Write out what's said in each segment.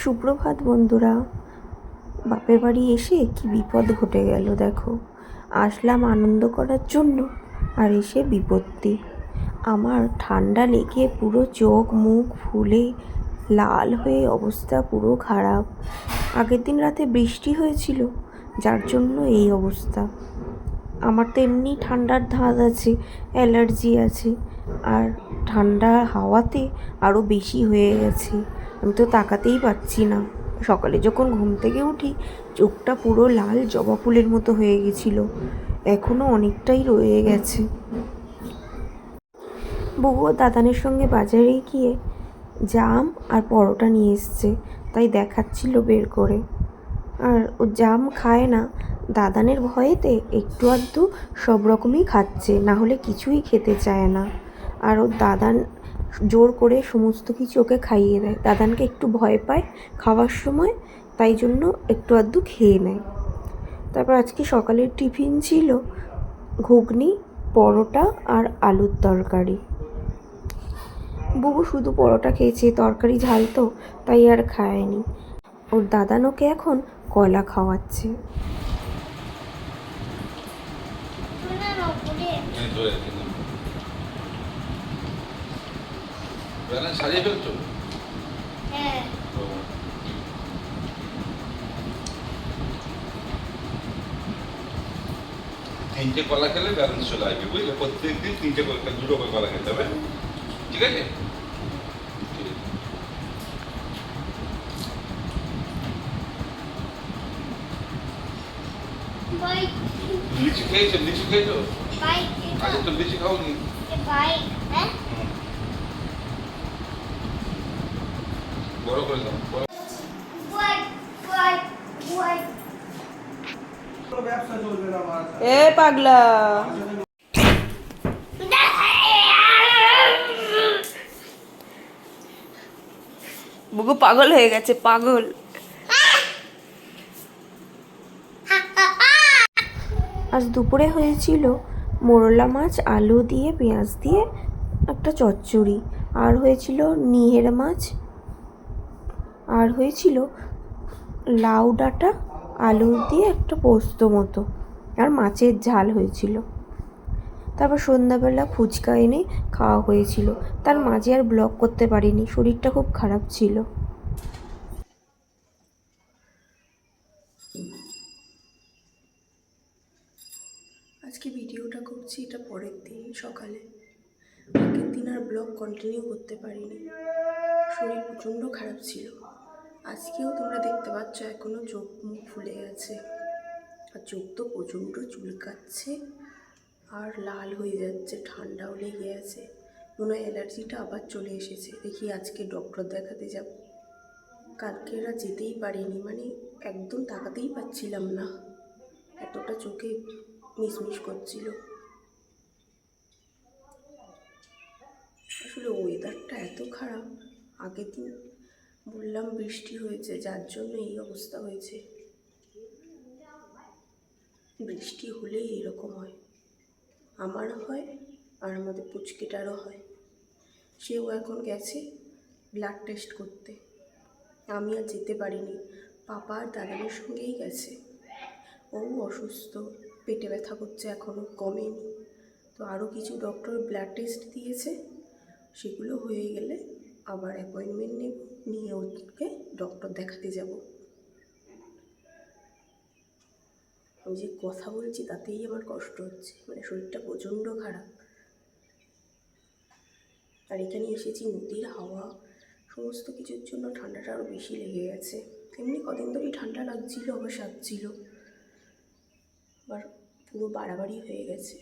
সুপ্রভাত বন্ধুরা। বাপের বাড়ি এসে কি বিপদ ঘটে গেল দেখো। আসলাম আনন্দ করার জন্য আর এসে বিপত্তি। আমার ঠান্ডা লেগে পুরো চোখ, মুখ ফুলে লাল হয়ে অবস্থা পুরো খারাপ। আগের দিন রাতে বৃষ্টি হয়েছিল, যার জন্য এই অবস্থা। আমার তো এমনি ঠান্ডার ধাঁধ আছে, অ্যালার্জি আছে, আর ঠান্ডা হাওয়াতে আরও বেশি হয়ে গেছে। আমি তো তাকাতেই পাচ্ছি না। সকালে যখন ঘুম থেকে উঠি, চোখটা পুরো লাল জবা ফুলের মতো হয়ে গেছিল। এখনও অনেকটাই রয়ে গেছে। বউও দাদানের সঙ্গে বাজারে গিয়ে জাম আর পরোটা নিয়ে এসছে, তাই দেখাচ্ছিল বের করে। আর ও জাম খায় না, দাদানের ভয়েতে একটু আধটু সব রকমই খাচ্ছে, না হলে কিছুই খেতে চায় না। আর ওর দাদান জোর করে সমস্ত কিছু ওকে খাইয়ে দেয়। দাদানকে একটু ভয় পায় খাওয়ার সময়, তাই জন্য একটু আধটু খেয়ে নেয়। তারপর আজকে সকালের টিফিন ছিল ঘুগনি, পরোটা আর আলুর তরকারি। বুবু শুধু পরোটা খেয়েছে, তরকারি ঝাল তো, তাই আর খায়নি। ওর দাদান ওকে এখন কলা খাওয়াচ্ছে। ব্যালেন্স সারিয়ে ফেলছো? হ্যাঁ। তিনটে কলা খেলে ব্যালেন্স চলে আসবে বুঝলে? প্রত্যেক দিন তিনটে করে দুটো করে কলা খেতে হবে। ঠিক আছে? লিচু খেয়েছো? লিচু খেয়েছো? আগে তো লিচু খাওনি বাইক হ্যাঁ বড় করে দাও। এ পাগলা। বুকু পাগল হয়ে গেছে পাগল। আজ দুপুরে হয়েছিল মোরলা মাছ আলু দিয়ে পেঁয়াজ দিয়ে একটা চচ্চড়ি। আর হয়েছিল নিহের মাছ আর হয়েছিল লাউ ডাঁটা, আলু দিয়ে একটা পোস্ত মতো আর মাছের ঝাল হয়েছিল। তারপর সন্ধ্যাবেলা ফুচকা এনে খাওয়া হয়েছিল। তার মাঝে আর ব্লগ করতে পারিনি, শরীরটা খুব খারাপ ছিল। আজকে ভিডিওটা করছি এটা পরের দিন, সকালে। আগের দিন আর ব্লগ কন্টিনিউ করতে পারিনি। শরীর প্রচণ্ড খারাপ ছিল। আজকেও তোমরা দেখতে পাচ্ছ এখনও চোখ মুখ ফুলে গেছে। আর চোখ তো প্রচণ্ড চুলকাচ্ছে আর লাল হয়ে যাচ্ছে, ঠান্ডাও লেগে আছে। মনে হয় অ্যালার্জিটা আবার চলে এসেছে। দেখি আজকে ডক্টর দেখাতে যাব। কালকে এরা যেতেই পারিনি মানে একদম তাকাতেই পাচ্ছিলাম না। এতটা চোখে মিসমিস করছিল। আসলে ওয়েদারটা এত খারাপ। আগের দিন বললাম বৃষ্টি হয়েছে, যার জন্য এই অবস্থা হয়েছে। বৃষ্টি হলেই এরকম হয়। আমার হয় আর আমাদের পুচকিটারও হয়। সেও এখন গেছে ব্লাড টেস্ট করতে। আমি আর যেতে পারিনি। পাপা আর দাদাদের সঙ্গেই গেছে। ও অসুস্থ, পেটে ব্যথা করছে এখনও কমেনি। তো আরও কিছু ডক্টর ব্লাড টেস্ট দিয়েছে। সেগুলো হয়ে গেলে আবার অ্যাপয়েন্টমেন্ট নেব, নিয়ে ওকে ডক্টর দেখাতে যাব। আমি যে কথা বলছি তাতেই আমার কষ্ট হচ্ছে মানে শরীরটা প্রচণ্ড খারাপ। আর এখানে এসেছি, নদীর হাওয়া, সমস্ত কিছুর জন্য ঠান্ডাটা আরও বেশি লেগে গেছে। এমনি কদিন ধরেই ঠান্ডা লাগছিল, আবার সাজছিল আবার পুরো বাড়াবাড়ি হয়ে গেছে।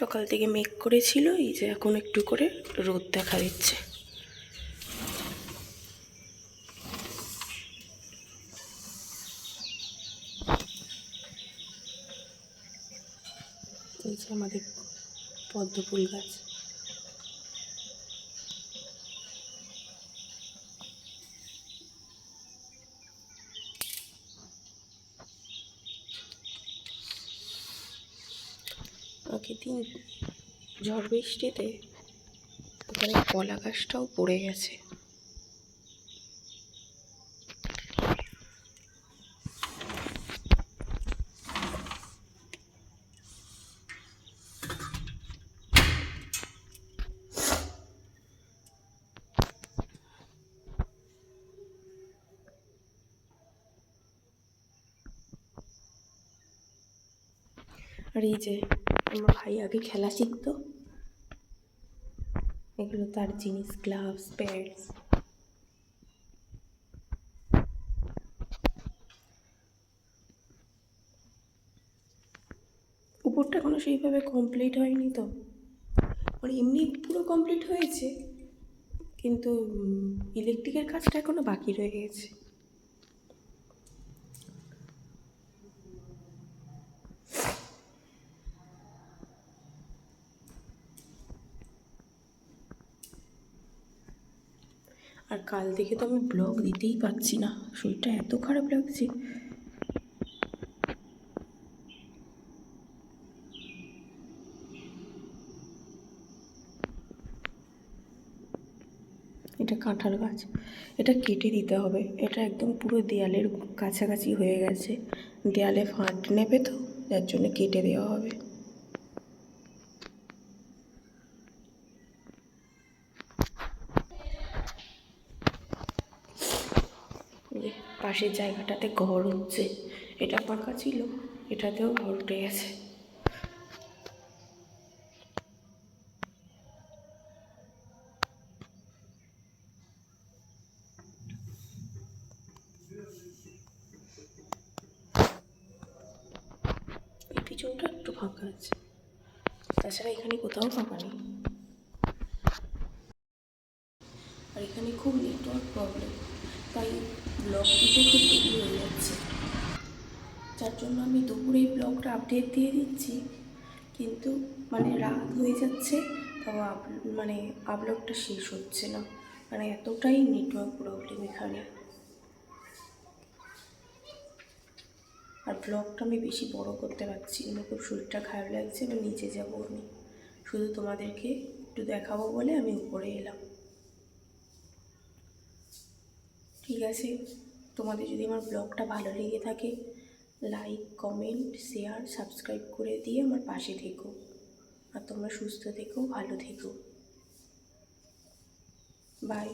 সকাল থেকে মেঘ করেছিল, এই যে এখন একটু করে রোদ দেখা দিচ্ছে। এই যে আমাদের পদ্মফুল গাছ। আগের দিন ঝড় বৃষ্টিতে ওখানে কলা গাছটাও পড়ে গেছে। আর এই যে আমার ভাই আগে খেলা শিখতো। এগুলো তার জিনিস গ্লাভস প্যাডস উপরটা এখনও সেইভাবে কমপ্লিট হয়নি তো? মানে এমনি পুরো কমপ্লিট হয়েছে, কিন্তু ইলেকট্রিকের কাজটা এখনও বাকি রয়ে গেছে। আর কাল থেকে তো আমি ব্লগ দিতেই পারছি না। শরীরটা এত খারাপ লাগছে। এটা কাঁঠাল গাছ। এটা কেটে দিতে হবে। এটা একদম পুরো দেয়ালের কাছাকাছি হয়ে গেছে। দেয়ালে ফাঁট নেবে তো, যার জন্য কেটে দেওয়া হবে এই যে পাশের জায়গাটাতে ঘর হচ্ছে। এটা ফাঁকা ছিল, এটাতেও ঘর উঠে গেছে। পিছনটা একটু ফাঁকা আছে। তাছাড়া এখানে কোথাও ফাঁকা নেই। আর এখানে খুব নেটওয়ার্ক প্রবলেম তাই ব্লগ দিতে খুব দেরি হয়ে যাচ্ছে। যার জন্য আমি দুপুরে ব্লগটা আপডেট দিয়ে দিচ্ছি। কিন্তু মানে রাত হয়ে যাচ্ছে, তাও আপ মানে আপলোডটা শেষ হচ্ছে না। মানে এতটাই নেটওয়ার্ক প্রবলেম এখানে। আর ব্লগটা আমি বেশি বড় করতে পারছি না। খুব শরীরটা খারাপ লাগছে আমি নিচে যাব আমি। শুধু তোমাদেরকে একটু দেখাবো বলে আমি উপরে এলাম। ঠিক আছে? তোমাদের যদি আমার ব্লগটা ভালো লেগে থাকে লাইক কমেন্ট শেয়ার সাবস্ক্রাইব করে দিয়ে আমার পাশে থেকো। আর তোমরা সুস্থ থেকো, ভালো থেকো। বাই